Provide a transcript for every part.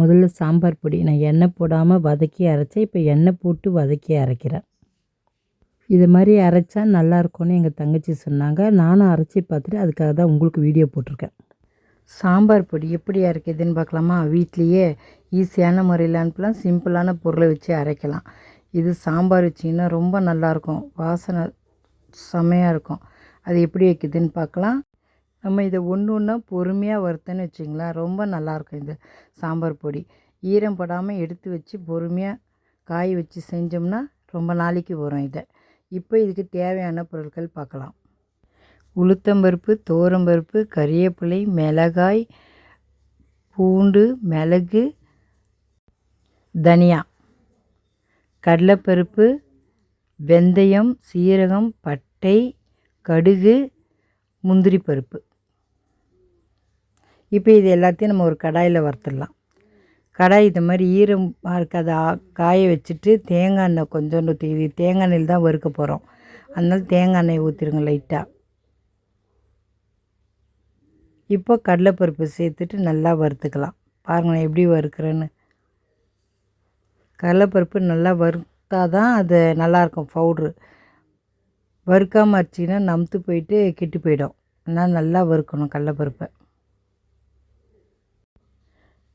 முதல்ல சாம்பார் பொடி. நான் எண்ணெய் போடாமல் வதக்கி அரைச்சேன் இப்போ எண்ணெய் போட்டு வதக்கி அரைக்கிறேன். இது மாதிரி அரைச்சா நல்லா இருக்கும்னு எங்கள் தங்கச்சி சொன்னாங்க. நானும் அரைச்சி பார்த்துட்டு அதுக்காக தான் உங்களுக்கு வீடியோ போட்டிருக்கேன். சாம்பார் பொடி எப்படி அரைக்குதுன்னு பார்க்கலாமா? வீட்லேயே ஈஸியான முறையில் அனுப்பலாம் சிம்பிளான பொருளை வச்சு அரைக்கலாம். இது சாம்பார் வச்சிங்கன்னா ரொம்ப நல்லாயிருக்கும் வாசனை செமையாக இருக்கும். அது எப்படி வைக்குதுன்னு பார்க்கலாம். நம்ம இதை ஒன்று ஒன்றா பொறுமையாக வறுத்தேன்னு வச்சிங்களேன் ரொம்ப நல்லாயிருக்கும் இந்த சாம்பார் பொடி. ஈரம் படாமல் எடுத்து வச்சு பொறுமையாக காய வச்சு செஞ்சோம்னா ரொம்ப நாளைக்கு வரும் இதை. இப்போ இதுக்கு தேவையான பொருட்கள் பார்க்கலாம். உளுத்தம்பருப்பு தோரம்பருப்பு கறிவேப்பிலை மிளகாய் பூண்டு மிளகு தனியா கடலைப்பருப்பு வெந்தயம் சீரகம் பட்டை கடுகு முந்திரி பருப்பு. இப்போ இது எல்லாத்தையும் நம்ம ஒரு கடாயில் வறுத்துடலாம். கடாய் இது மாதிரி ஈரம் இருக்காத காய வச்சுட்டு தேங்காய் எண்ணெய் கொஞ்சோண்டு ஊற்றி இது தேங்காய் எண்ணெயில் தான் வறுக்க போகிறோம் அதனால் தேங்காய் எண்ணெய் ஊற்றிடுங்க லைட்டாக இப்போ கடலைப்பருப்பு சேர்த்துட்டு நல்லா வறுத்துக்கலாம். பாருங்கள் நான் எப்படி வறுக்கிறேன்னு. கடலைப்பருப்பு நல்லா வறுத்தா தான் அது நல்லாயிருக்கும் பவுட்ரு. வறுக்காமல் அரைச்சிங்கன்னா நமுத்து போயிட்டு கெட்டு போயிடும். அதனால் நல்லா வறுக்கணும் கடலைப்பருப்பை.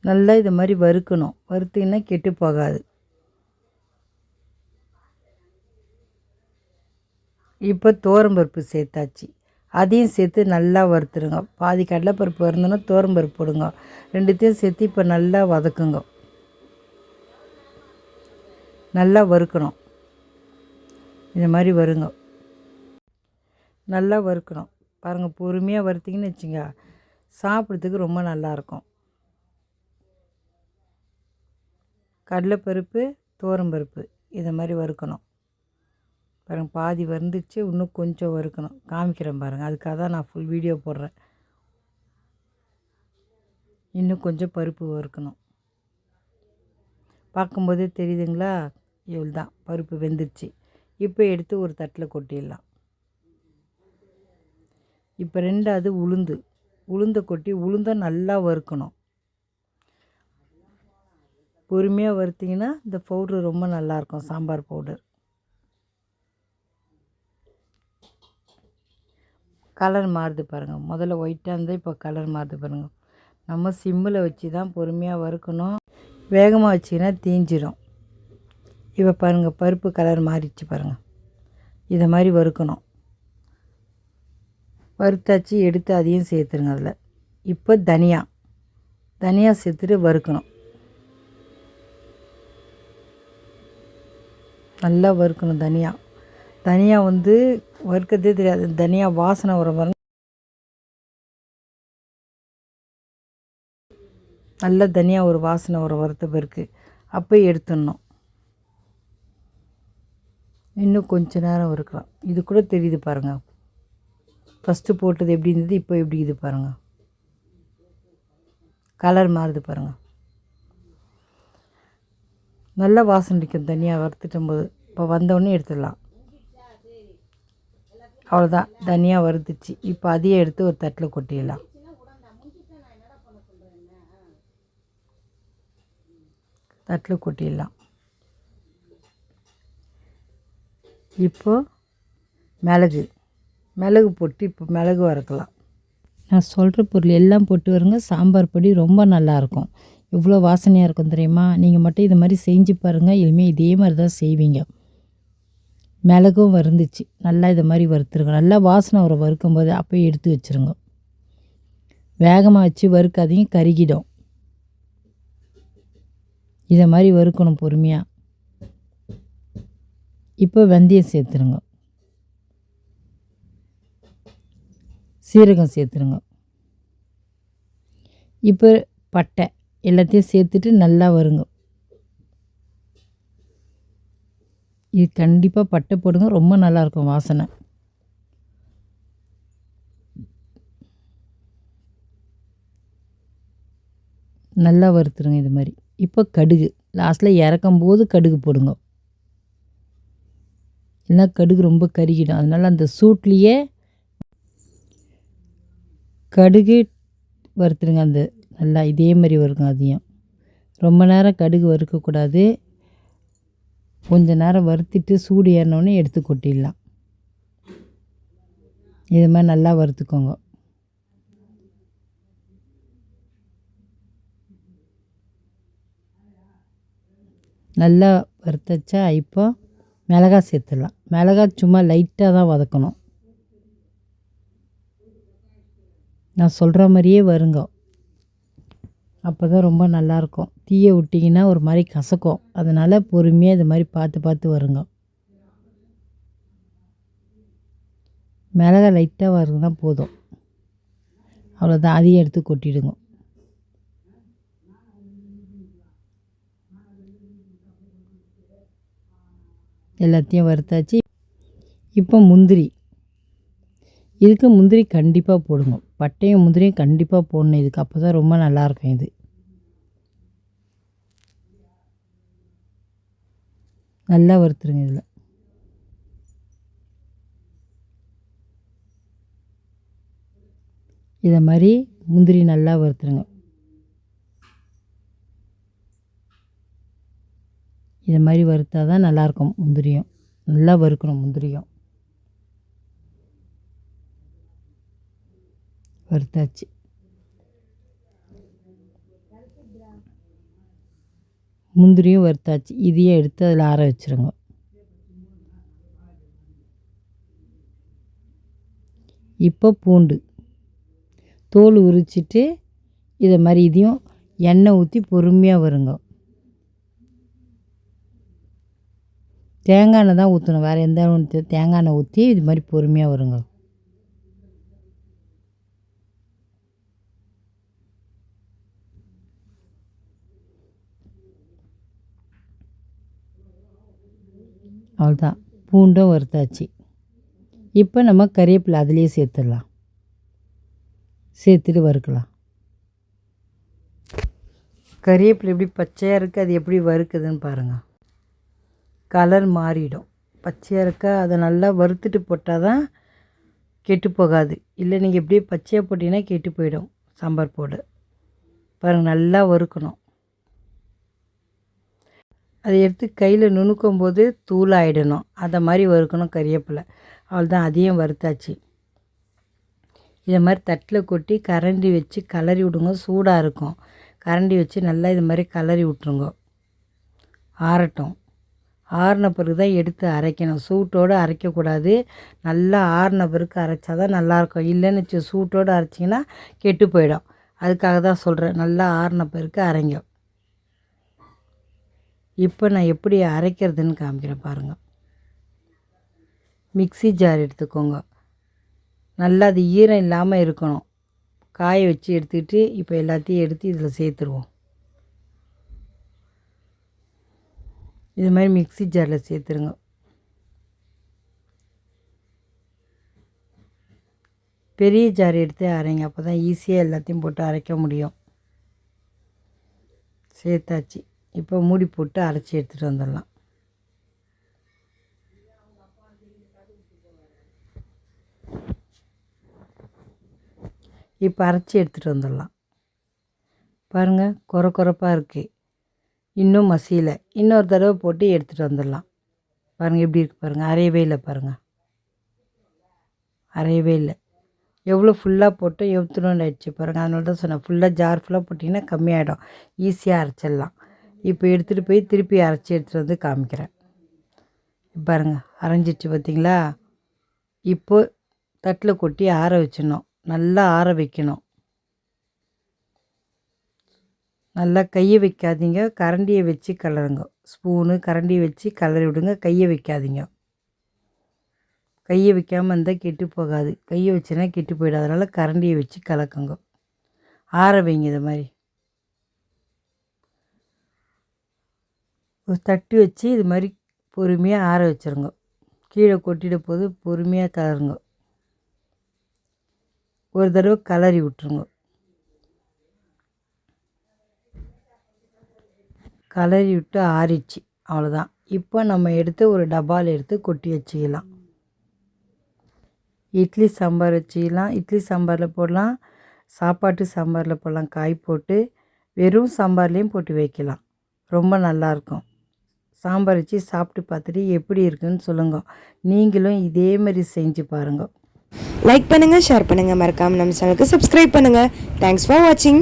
நல்லா இது மாதிரி வறுக்கணும். வறுத்திங்கன்னா கெட்டு போகாது. இப்போ தோரம்பருப்பு சேர்த்தாச்சு. அதையும் சேர்த்து நல்லா வறுத்துருங்க. பாதி கடலைப்பருப்பு வறுந்தோன்னா தோரம்பருப்பு போடுங்க. ரெண்டுத்தையும் சேர்த்து இப்போ நல்லா வதக்குங்க. நல்லா வறுக்கணும். இந்த மாதிரி வருங்க. நல்லா வறுக்கணும். பாருங்கள் பொறுமையாக வறுத்திங்கன்னு வச்சுங்க. சாப்பிட்றதுக்கு ரொம்ப நல்லாயிருக்கும் கடலைப்பருப்பு தோரம்பருப்பு இதை மாதிரி வறுக்கணும். பாருங்கள் பாதி வந்துச்சு இன்னும் கொஞ்சம் வறுக்கணும். காமிக்கிறேன் பாருங்கள் அதுக்காக தான் நான் ஃபுல் வீடியோ போடுறேன். இன்னும் கொஞ்சம் பருப்பு வறுக்கணும். பார்க்கும்போதே தெரியுதுங்களா? இவ்வளோ தான் பருப்பு வெந்துருச்சு. இப்போ எடுத்து ஒரு தட்டில் கொட்டிடலாம். இப்போ ரெண்டாவது உளுந்து. உளுந்தை கொட்டி உளுந்தை நல்லா வறுக்கணும். பொறுமையாக வறுத்திங்கன்னா இந்த பவுட்ரு ரொம்ப நல்லாயிருக்கும் சாம்பார் பவுடர். கலர் மாறுது பாருங்கள் முதல்ல ஒயிட்டாக இருந்தால் இப்போ கலர் மாறுது பாருங்கள் நம்ம சிம்மில் வச்சு தான் பொறுமையாக வறுக்கணும். வேகமாக வச்சிங்கன்னா தீஞ்சிடும் இப்போ பாருங்கள் பருப்பு கலர் மாறிடுச்சு பாருங்கள் இதை மாதிரி வறுக்கணும். வறுத்தாச்சு எடுத்து அதையும் சேர்த்துருங்க அதில். இப்போ தனியா. தனியாக சேர்த்துட்டு வறுக்கணும். நல்லா வறுக்கணும் தனியா. தனியா வந்து வறுக்கிறதே தெரியாது. தனியா வாசனை வர வர நல்லா தனியா ஒரு வாசனை ஒரு வறுத்த பிறகு அப்போ எடுத்துடணும். இன்னும் கொஞ்ச நேரம் வறுக்கலாம். இது கூட தெரியுது பாருங்கள் ஃபஸ்ட்டு போட்டது எப்படி இருந்தது இப்போ எப்படி இது பாருங்கள் கலர் மாறுது பாருங்கள் நல்ல வாசனை அடிக்கும் தனியாக வறுத்துட்டும் போது. இப்போ வந்தோடனே எடுத்துடலாம். அவ்வளோதான். தனியாக வறுத்துச்சு. இப்போ அதையே எடுத்து ஒரு தட்டில் கொட்டிடலாம். தட்டில் கொட்டிடலாம். இப்போது மிளகு. மிளகு போட்டு இப்போ மிளகு வறுக்கலாம். நான் சொல்கிற பொருள் எல்லாம் போட்டு வருங்க. சாம்பார் பொடி ரொம்ப நல்லாயிருக்கும். இவ்வளோ வாசனையாக இருக்கும் தெரியுமா? நீங்கள் மட்டும் இது மாதிரி செஞ்சு பாருங்கள் இனிமேல் இதே மாதிரி தான் செய்வீங்க. மிளகும் வருந்துச்சு நல்லா இது மாதிரி வறுத்துருங்க. நல்லா வாசனை வர வறுக்கும் போது அப்போயே எடுத்து வச்சுருங்க. வேகமாக வச்சு வறுக்காதையும் கருகிடும். இதை மாதிரி வறுக்கணும் பொறுமையாக இப்போ வெந்தயம் சேர்த்துருங்க. சீரகம் சேர்த்துருங்க. இப்போ பட்டை. எல்லாத்தையும் சேர்த்துட்டு நல்லா வருங்க. இது கண்டிப்பாக பட்டை போடுங்க. ரொம்ப நல்லாயிருக்கும் வாசனை. நல்லா வறுத்துருங்க இது மாதிரி. இப்போ கடுகு. லாஸ்ட்டில் இறக்கும் போது கடுகு போடுங்க. இல்லைன்னா கடுகு ரொம்ப கருகிடும். அதனால் அந்த சூட்லேயே கடுகு வறுத்துருங்க அந்த நல்லா இதே மாதிரி வருங்க அதையும் ரொம்ப நேரம் கடுகு வறுக்கக்கூடாது. கொஞ்ச நேரம் வறுத்துட்டு சூடு ஏறினோடனே எடுத்து கொட்டிடலாம். இது மாதிரி நல்லா வறுத்துக்கோங்க. நல்லா வறுத்தச்சா இப்போ மிளகா சேர்த்துடலாம். மிளகா சும்மா லைட்டாக தான் வதக்கணும். நான் சொல்கிற மாதிரியே வருங்க. அப்போ தான் ரொம்ப நல்லாயிருக்கும் தீயை விட்டிங்கன்னா ஒரு மாதிரி கசக்கும். அதனால் பொறுமையாக இது மாதிரி பார்த்து பார்த்து வருங்க. மிளகா லைட்டாக வருதுன்னா போதும். அவ்வளோதான் அதையும் எடுத்து கொட்டிடுங்க. எல்லாத்தையும் வறுத்தாச்சு. இப்போ முந்திரி. இதுக்கு முந்திரி கண்டிப்பாக போடுங்க. பட்டையும் முந்திரியும் கண்டிப்பாக போடணும். இதுக்கு அப்போ தான் ரொம்ப நல்லாயிருக்கும் இது. நல்லா வறுத்துருங்க இதில். இதை மாதிரி முந்திரி நல்லா வறுத்துருங்க. இதை மாதிரி வறுத்தா தான் நல்லாயிருக்கும் முந்திரியும். நல்லா வறுக்கணும் முந்திரியும். வறுத்தாச்சு. முந்திரியும் வறுத்தாச்சு. இதையும் எடுத்து அதில் ஆற வச்சுருங்க. இப்போ பூண்டு. தோல் உரிச்சிட்டு இதை மாதிரி இதையும் எண்ணெய் ஊற்றி பொறுமையாக வருங்க. தேங்காய் எண்ணெய் தான் ஊற்றணும் வேறு எந்த தேங்காய் எண்ணெய் ஊற்றி இது மாதிரி பொறுமையாக வருங்க. அவ்வளோதான் பூண்டும் வறுத்தாச்சு. இப்போ நம்ம கறிவேப்பிலை அதுலேயே சேர்த்துடலாம். சேர்த்துட்டு வறுக்கலாம். கறிவேப்பிலை எப்படி பச்சையாக இருக்குது அது எப்படி வறுக்குதுன்னு பாருங்கள் கலர் மாறிடும். பச்சையாக இருக்கா அதை நல்லா வறுத்துட்டு போட்டால் தான் கெட்டு போகாது. இல்லை நீங்கள் எப்படியே பச்சையாக போட்டிங்கன்னா கெட்டு போயிடும் சாம்பார் போடு. பாருங்கள் நல்லா வறுக்கணும். அதை எடுத்து கையில் நுணுக்கும் போது தூளாயிடணும். அதை மாதிரி வறுக்கணும் கறிவேப்பிலை. அவ்வளோதான் அதையும் வறுத்தாச்சு. இதை மாதிரி தட்டில் கொட்டி கரண்டி வச்சு கலரி விடுங்க. சூடாக இருக்கும். கரண்டி வச்சு நல்லா இது மாதிரி கலரி விட்ருங்க ஆறட்டும். ஆறின பிறகு தான் எடுத்து அரைக்கணும். சூட்டோடு அரைக்கக்கூடாது. நல்லா ஆறின பிறகு அரைச்சா தான் நல்லாயிருக்கும். இல்லைன்னு வச்சு சூட்டோடு அரைச்சிங்கன்னா கெட்டு போயிடும். அதுக்காக தான் சொல்கிறேன் நல்லா ஆறின பிறகு அரைங்க. இப்போ நான் எப்படி அரைக்கிறதுன்னு காமிக்கிறேன் பாருங்கள் மிக்ஸி ஜார் எடுத்துக்கோங்க. நல்லா அது ஈரம் இல்லாமல் இருக்கணும். காய வச்சு எடுத்துக்கிட்டு இப்போ எல்லாத்தையும் எடுத்து இதில் சேர்த்துருவோம். இது மாதிரி மிக்ஸி ஜாரில் சேர்த்துருங்க. பெரிய ஜார் எடுத்து அரைங்க. அப்போ தான் ஈஸியாக எல்லாத்தையும் போட்டு அரைக்க முடியும். சேர்த்தாச்சு. இப்போ மூடி போட்டு அரைச்சி எடுத்துகிட்டு வந்துடலாம். இப்போ அரைச்சி எடுத்துகிட்டு வந்துடலாம். பாருங்கள் குறை குறைப்பாக இருக்குது இன்னும் மசியலை. இன்னொரு தடவை போட்டு எடுத்துகிட்டு வந்துடலாம். பாருங்கள் எப்படி இருக்குது பாருங்கள் அரையவே இல்லை பாருங்கள் அரையவே இல்லை. எவ்வளோ ஃபுல்லாக போட்டு எவ்வளோ ஆயிடுச்சு பாருங்கள் அதனால தான் சொன்னேன் ஃபுல்லாக ஜார் ஃபுல்லாக போட்டிங்கன்னா கம்மியாகிடும் ஈஸியாக அரைச்சிடலாம். இப்போ எடுத்துகிட்டு போய் திருப்பி அரைச்சி எடுத்துகிட்டு வந்து காமிக்கிறேன். பாருங்கள் அரைஞ்சிடுச்சு பார்த்தீங்களா? இப்போ தட்டில் கொட்டி ஆற வச்சிடணும். நல்லா ஆற வைக்கணும். நல்லா கையை வைக்காதீங்க. கரண்டியை வச்சு கலருங்க. ஸ்பூனு கரண்டியை வச்சு கலரி விடுங்க. கையை வைக்காதீங்க. கையை வைக்காமல் இருந்தால் கெட்டு போகாது. கையை வச்சுனா கெட்டு போயிடும் அதனால் கரண்டியை வச்சு கலக்குங்க. ஆற வைங்க இது மாதிரி. ஒரு தட்டி வச்சு இது மாதிரி பொறுமையாக ஆற வச்சுருங்க. கீழே கொட்டிட போது பொறுமையாக கலருங்க. ஒரு தடவை கலரி விட்ருங்க கலரி விட்டு ஆறிச்சு அவ்வளோதான் இப்போ நம்ம எடுத்து ஒரு டப்பாவில் எடுத்து கொட்டி வச்சுக்கலாம். இட்லி சாம்பார் வச்சுக்கலாம். இட்லி சாம்பாரில் போடலாம். சாப்பாட்டு சாம்பாரில் போடலாம். காய் போட்டு வெறும் சாம்பார்லேயும் போட்டு வைக்கலாம். ரொம்ப நல்லாயிருக்கும் சாம்பார் வச்சு சாப்பிட்டு பார்த்துட்டு எப்படி இருக்குன்னு சொல்லுங்க. நீங்களும் இதே மாதிரி செஞ்சு பாருங்கள் லைக் பண்ணுங்கள் ஷேர் பண்ணுங்கள் மறக்காமல் நம்ம சேனலுக்கு சப்ஸ்கிரைப் பண்ணுங்கள் தேங்க்ஸ் ஃபார் வாட்சிங்